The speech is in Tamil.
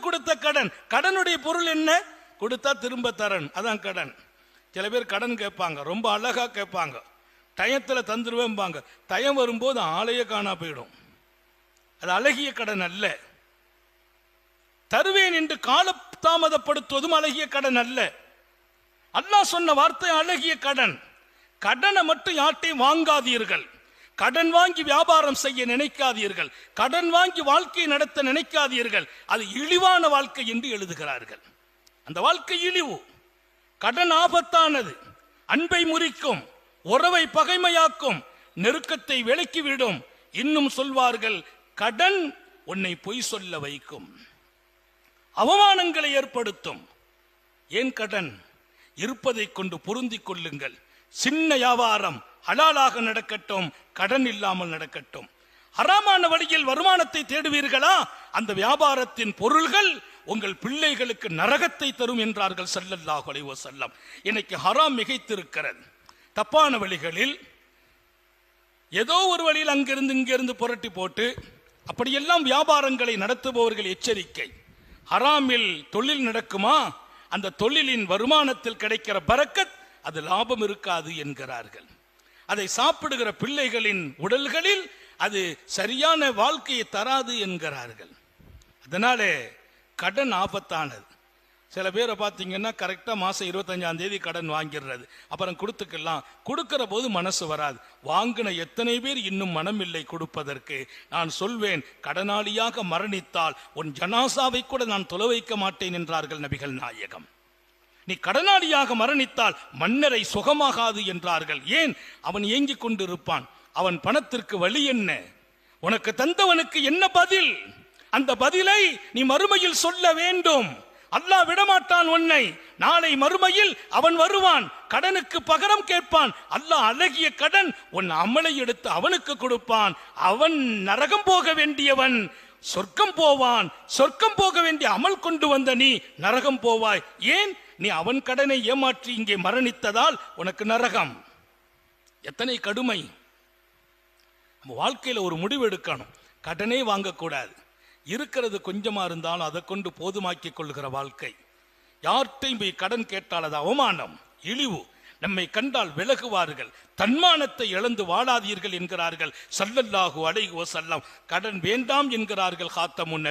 கொடுத்த கடன். கடனுடைய பொருள் என்ன? கொடுத்தா திரும்ப தரன். அதான் கடன். சில பேர் கடன் கேட்பாங்க. ரொம்ப அழகா கேட்பாங்க. டயத்தில் தந்துருவேம்பாங்க. டயம் வரும்போது ஆலைய காணா போயிடும். அது அழகிய கடன் அல்ல. தருவேன் என்று கால தாமதப்படுத்துவதும் அழகிய கடன் அல்ல. அல்லாஹ் சொன்ன வார்த்தை அழகிய கடன். கடனை மட்டும் யார்ட்டையும் வாங்காதீர்கள். கடன் வாங்கி வியாபாரம் செய்ய நினைக்காதீர்கள். கடன் வாங்கி வாழ்க்கையை நடத்த நினைக்காதீர்கள். அது இழிவான வாழ்க்கை என்று எழுதுகிறார்கள். அந்த வாழ்க்கை இழிவு. கடன் ஆபத்தானது. அன்பை முறிக்கும். உறவை பகைமையாக்கும். நெருக்கத்தை விலக்கிவிடும். இன்னும் சொல்வார்கள் கடன் உன்னை பொய் சொல்ல வைக்கும். அவமானங்களை ஏற்படுத்தும். ஏன் கடன்? இருப்பதை கொண்டு பொருந்திக் கொள்ளுங்கள். சின்ன வியாபாரம் ஹலாலாக நடக்கட்டும் கடன் இல்லாமல் நடக்கட்டும். ஹராமான வழியில் வருமானத்தை தேடுவீர்களா? அந்த வியாபாரத்தின் பொருள்கள் உங்கள் பிள்ளைகளுக்கு நரகத்தை தரும் என்றார்கள் ஸல்லல்லாஹு அலைஹி செல்லம் இன்னைக்கு ஹராம் மிகைத்திருக்கிறது. தப்பான வழிகளில் ஏதோ ஒரு வழியில் அங்கிருந்து இங்கிருந்து புரட்டி போட்டு அப்படியெல்லாம் வியாபாரங்களை நடத்துபவர்கள் எச்சரிக்கை. ஹராமில் தொழில் நடக்குமா? அந்த தொழிலின் வருமானத்தில் கிடைக்கிற பறக்கத் அது லாபம் இருக்காது என்கிறார்கள். அதை சாப்பிடுகிற பிள்ளைகளின் உடல்களில் அது சரியான வாழ்க்கையை தராது என்கிறார்கள். அதனாலே கடன் ஆபத்தானது. சில பேரை பார்த்தீங்கன்னா கரெக்டாக மாதம் இருபத்தஞ்சாம் தேதி கடன் வாங்கிடுறது. அப்புறம் கொடுத்துக்கலாம். கொடுக்கிற போது மனசு வராது. வாங்கின எத்தனை பேர் இன்னும் மனம் இல்லை கொடுப்பதற்கு? நான் சொல்வேன் கடனாளியாக மரணித்தால் உன் ஜனாசாவை கூட நான் தொலை வைக்க மாட்டேன் என்றார்கள் நபிகள் நாயகம். நீ கடனாளியாக மரணித்தால் மன்னரை சுகமாகாது என்றார்கள். ஏன்? அவன் ஏங்கிக் கொண்டிருப்பான். அவன் பணத்திற்கு வழி என்ன? உனக்கு தந்தவனுக்கு என்ன பதில்? அந்த பதிலை நீ மறுமையில் சொல்ல வேண்டும். அல்லாஹ் விடமாட்டான் உன்னை. நாளை மறுமையில் அவன் வருவான். கடனுக்கு பகரம் கேட்பான். அல்லாஹ் அழகிய கடன் உன் அமலை எடுத்து அவனுக்கு கொடுப்பான். அவன் நரகம் போக வேண்டியவன். சொர்க்கம் போவான். சொர்க்கம் போக வேண்டிய அமல் கொண்டு வந்த நீ நரகம் போவாய். ஏன்? நீ அவன் கடனை ஏமாற்றி இங்கே மரணித்ததால் உனக்கு நரகம். எத்தனை கடுமை. நம்ம வாழ்க்கையில ஒரு முடிவு எடுக்கணும். கடனே வாங்கக்கூடாது. இருக்கிறது கொஞ்சமா இருந்தாலும் அதை கொண்டு போதுமாக்கிக் கொள்கிற வாழ்க்கை. யார்கிட்டையும் போய் கடன் கேட்டால் அது அவமானம் இழிவு. நம்மை கண்டால் விலகுவார்கள். தன்மானத்தை இழந்து வாழாதீர்கள் என்கிறார்கள். சல்லல்லாஹு அலைஹி செல்லம் கடன் வேண்டாம் என்கிறார்கள் ஹாத்தமுன்